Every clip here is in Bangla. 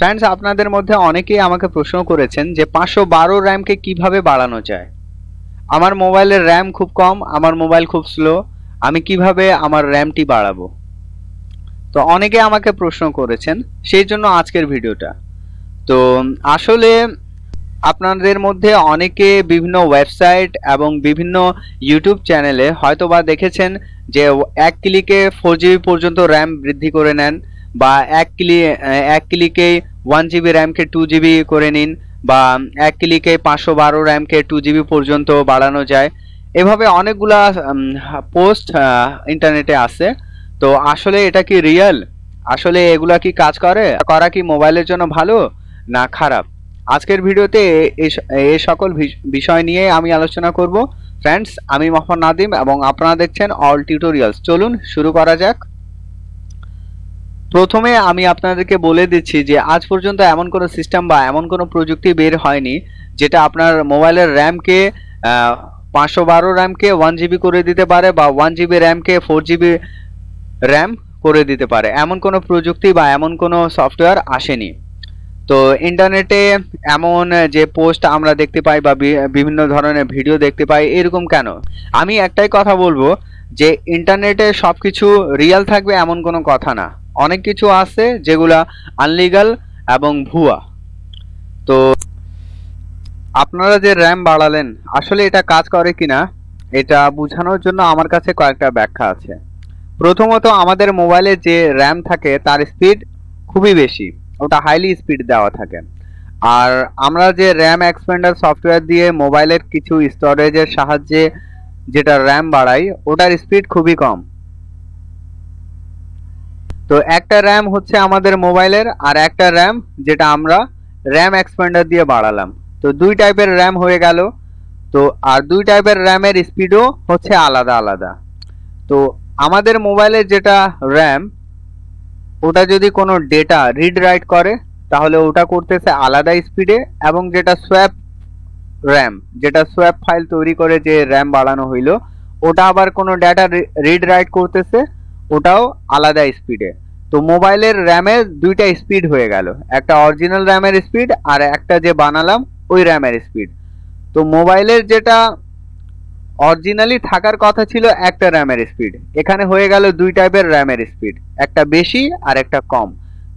ফ্রেন্ডস আপনাদের মধ্যে অনেকেই আমাকে প্রশ্ন করেছেন যে পাঁচশো বারো র্যামকে কীভাবে বাড়ানো যায়? আমার মোবাইলের র্যাম খুব কম, আমার মোবাইল খুব স্লো, আমি কীভাবে আমার র্যামটি বাড়াবো? তো অনেকে আমাকে প্রশ্ন করেছেন, সেই জন্য আজকের ভিডিওটা। তো আসলে আপনাদের মধ্যে অনেকে বিভিন্ন ওয়েবসাইট এবং বিভিন্ন ইউটিউব চ্যানেলে হয়তোবা দেখেছেন যে এক ক্লিকে ফোর জিবি পর্যন্ত র্যাম বৃদ্ধি করে নেন বা এক ক্লি এক ক্লিকেই ওয়ান জিবি র্যামকে টু জিবি করে নিন বা এক ক্লিকে পাঁচশো বারো র্যামকে টু জিবি পর্যন্ত বাড়ানো যায়। এভাবে অনেকগুলা পোস্ট ইন্টারনেটে আছে। তো আসলে এটা কি রিয়েল আসলে এগুলা কি কাজ করে? করা কি মোবাইলের জন্য ভালো? না, খারাপ। আজকের ভিডিওতে এই সকল বিষয় নিয়ে আমি আলোচনা করব। ফ্রেন্ডস আমি মোহাম্মদ নাদিম এবং আপনারা দেখছেন অল টিউটোরিয়ালস চলুন শুরু করা যাক। প্রথমে আমি আপনাদেরকে বলে দিচ্ছি যে আজ পর্যন্ত এমন কোনো সিস্টেম বা এমন কোনো প্রযুক্তি বের হয়নি যেটা আপনার মোবাইলের র্যামকে পাঁচশো বারো র্যামকে ওয়ান জিবি করে দিতে পারে বা ওয়ান জিবি র্যামকে ফোর জিবি র্যাম করে দিতে পারে। এমন কোনো প্রযুক্তি বা এমন কোনো সফটওয়্যার আসেনি। তো ইন্টারনেটে এমন যে পোস্ট আমরা দেখতে পাই বা বিভিন্ন ধরনের ভিডিও দেখতে পাই, এরকম কেন? আমি একটাই কথা বলব যে ইন্টারনেটে সব কিছু রিয়াল থাকবে এমন কোনো কথা না। অনেক কিছু আছে যেগুলা আনলিগাল এবং ভুয়া। তো আপনারা যে র্যাম বাড়ালেন, আসলে এটা কাজ করে কিনা, এটা বোঝানোর জন্য আমার কাছে কয়েকটা ব্যাখ্যা আছে। প্রথমত, আমাদের মোবাইলে যে র্যাম থাকে, তার স্পিড খুবই বেশি, ওটা হাইলি স্পিড দেওয়া থাকে। আর আমরা যে র্যাম এক্সপেন্ডার সফটওয়্যার দিয়ে মোবাইলের কিছু স্টোরেজের সাহায্যে যেটা র্যাম বাড়াই, ওটার স্পিড খুবই কম। তো একটা র্যাম হচ্ছে আমাদের মোবাইলের আর একটা র্যাম যেটা আমরা র্যাম এক্সপেন্ডার দিয়ে বাড়ালাম। তো দুই টাইপের র্যাম হয়ে গেল। তো আর দুই টাইপের র্যামের স্পিডও হচ্ছে আলাদা আলাদা। তো আমাদের মোবাইলের যেটা র্যাম ওটা যদি কোনো ডেটা রিড রাইট করে, তাহলে ওটা করতেছে আলাদা স্পিডে এবং যেটা সোয়াপ র্যাম যেটা সোয়াপ ফাইল তৈরি করে যে র্যাম বাড়ানো হইল, ওটা আবার কোনো ডেটা রিড রাইট করতেছে ওটাও আলাদা স্পিডে তো মোবাইলের র্যামের দুইটা স্পিড হয়ে গেল। একটা অরিজিনাল র্যামের স্পিড আর একটা যে বানালাম, ওই র্যামের স্পিড তো মোবাইলের যেটা অরিজিনালি থাকার কথা ছিল একটা র্যামের স্পিড এখানে হয়ে গেল দুই টাইপের র্যামের স্পিড একটা বেশি আর একটা কম।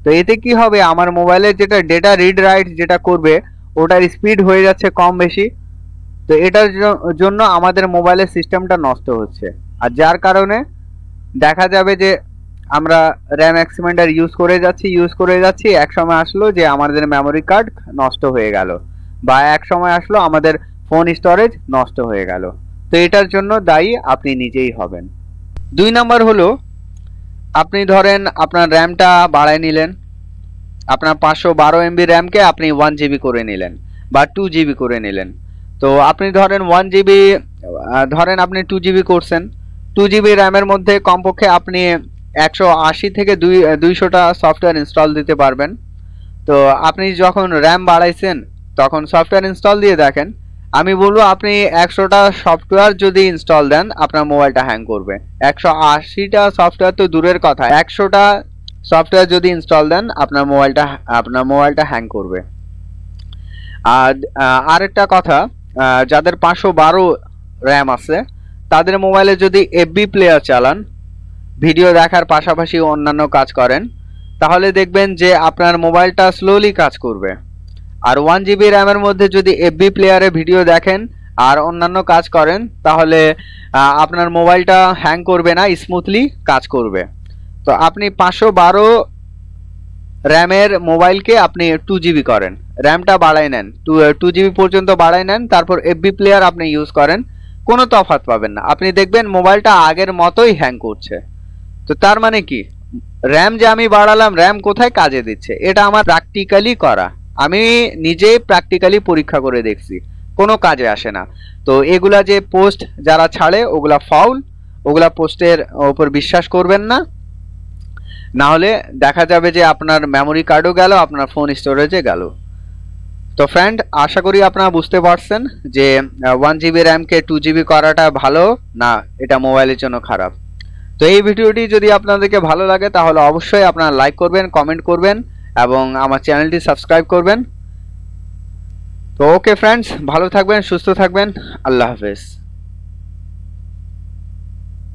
তো এতে কি হবে? আমার মোবাইলের যেটা ডেটা রিড রাইট যেটা করবে, ওটার স্পিড হয়ে যাচ্ছে কম বেশি। তো এটার জন্য আমাদের মোবাইলের সিস্টেমটা নষ্ট হচ্ছে। আর যার কারণে দেখা যাবে যে আমরা র্যাম এক্সপেন্ডার ইউজ করে যাচ্ছি ইউজ করে যাচ্ছি। এক সময় আসলো যে আমাদের মেমরি কার্ড নষ্ট হয়ে গেল বা এক সময় আসলো আমাদের ফোন স্টোরেজ নষ্ট হয়ে গেল। তো এটার জন্য দায়ী আপনি নিজেই হবেন। দুই নম্বর হলো, আপনি ধরেন আপনার র্যামটা বাড়ায় নিলেন। আপনার পাঁচশো বারো এমবি র্যামকে আপনি ওয়ান জিবি করে নিলেন বা টু জিবি করে নিলেন। তো আপনি ধরেন ওয়ান জিবি ধরেন আপনি টু জিবি করছেন। টু জিবি র্যামের মধ্যে কমপক্ষে আপনি একশো আশি থেকে দুই, দুইশোটা সফটওয়্যার ইনস্টল দিতে পারবেন। তো আপনি যখন র্যাম বাড়াইছেন, তখন সফটওয়্যার ইনস্টল দিয়ে দেখেন। আমি বলব আপনি একশোটা সফটওয়্যার যদি ইনস্টল দেন, আপনার মোবাইলটা হ্যাং করবে। একশো আশিটা সফটওয়্যার তো দূরের কথা। একশোটা সফটওয়্যার যদি ইনস্টল দেন, আপনার মোবাইলটা আপনার মোবাইলটা হ্যাং করবে। আর আরেকটা কথা যাদের পাঁচশো বারো র্যাম আছে তাদের মোবাইলে যদি এফবি প্লেয়ার চালান ভিডিও দেখার পাশাপাশি অন্যান্য কাজ করেন, তাহলে দেখবেন যে আপনার মোবাইলটা স্লোলি কাজ করবে। আর ওয়ান জিবি র্যামের মধ্যে যদি এফবি প্লেয়ারে ভিডিও দেখেন আর অন্যান্য কাজ করেন, তাহলে আপনার মোবাইলটা হ্যাং করবে না স্মুথলি কাজ করবে। তো আপনি পাঁচশো বারো র্যামের মোবাইলকে আপনি টু জিবি করেন। র্যামটা বাড়াই নেন। টু টু জিবি পর্যন্ত বাড়াই নেন, তারপর এফবি প্লেয়ার আপনি ইউজ করেন। কোনো তফাৎ পাবেন না। আপনি দেখবেন মোবাইলটা আগের মতোই হ্যাং করছে। তো তার মানে কি? র্যাম যে আমি বাড়ালাম র্যাম কোথায় কাজে দিচ্ছে? এটা আমার প্র্যাকটিক্যালি করা। আমি নিজেই প্র্যাকটিক্যালি পরীক্ষা করে দেখছি। কোনো কাজে আসে না। তো এগুলা যে পোস্ট যারা ছাড়ে, ওগুলা ফাউল ওগুলা পোস্টের ওপর বিশ্বাস করবেন না। না হলে দেখা যাবে যে আপনার মেমরি কার্ডও গেল, আপনার ফোন স্টোরেজে গেল। তো ফ্রেন্ড আশা করি আপনারা বুঝতে পারছেন যে ওয়ান জিবি র্যামকে টু জিবি করাটা ভালো, না, এটা মোবাইলের জন্য খারাপ। তো এই ভিডিওটি যদি আপনাদেরকে ভালো লাগে, তাহলে অবশ্যই আপনারা লাইক করবেন কমেন্ট করবেন, এবং আমার চ্যানেলটি সাবস্ক্রাইব করবেন। তো ওকে ফ্রেন্ডস ভালো থাকবেন, সুস্থ থাকবেন, আল্লাহ হাফেজ।